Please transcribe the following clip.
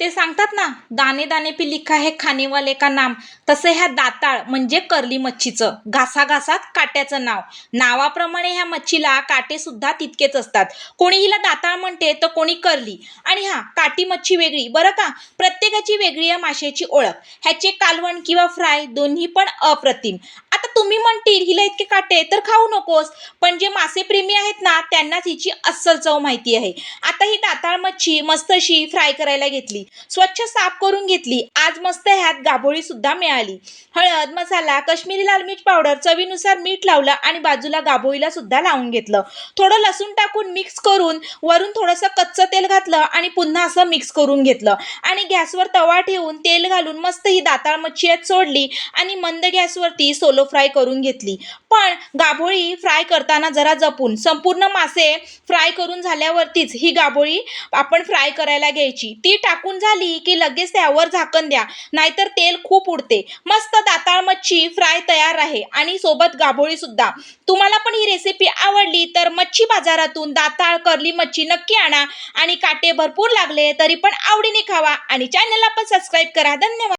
ते सांगतात ना दाणे दाणे पी लिखा हे खानेवाले का नाम. तसं ह्या दाताळ म्हणजे कर्ली मच्छीचं घासाघासात काट्याचं नाव. नावाप्रमाणे ह्या मच्छीला काटे सुद्धा तितकेच असतात. कोणी हिला दाताळ म्हणते तर कोणी कर्ली. आणि हा काटी मच्छी वेगळी. बरं का? प्रत्येकाची वेगळी या माशाची ओळख. ह्याचे कालवण किंवा फ्राय दोन्ही पण अप्रतिम. तुम्ही म्हणतील हिला इतके काटे तर खाऊ नकोस. पण जे मासेप्रेमी आहेत ना त्यांनाच हिची अस्सल चव माहिती आहे. आता ही दाताळ मच्छी मस्त अशी फ्राय करायला घेतली. स्वच्छ साफ करून घेतली. आज मस्त ह्यात गाभोळी सुद्धा मिळाली. हळद मसाला काश्मीरी लाल मिर्च पावडर चवीनुसार मीठ लावलं आणि बाजूला गाभोळीला सुद्धा लावून घेतलं. थोडं लसूण टाकून मिक्स करून वरून थोडंसं कच्चं तेल घातलं आणि पुन्हा असं मिक्स करून घेतलं. आणि गॅसवर तवा ठेवून तेल घालून मस्त ही दाताळ मच्छी यात सोडली आणि मंद गॅसवरती सोलो फ्राय करून घेतली. पण गाभोळी फ्राय करताना जरा जपून संपूर्ण मासे फ्राय करून झाल्यावरतीच ही गाभोळी आपण फ्राय करायला घ्यायची. ती टाकून झाली की लगेच त्यावर झाकण द्या नाहीतर तेल खूप उडते. मस्त दाताळ मच्छी फ्राय तयार आहे आणि सोबत गाभोळी सुद्धा. तुम्हाला पण ही रेसिपी आवडली तर मच्छी बाजारातून दाताळ करली मच्छी नक्की आणा आणि काटे भरपूर लागले तरी पण आवडीने खावा आणि चॅनलला पण सबस्क्राईब करा. धन्यवाद.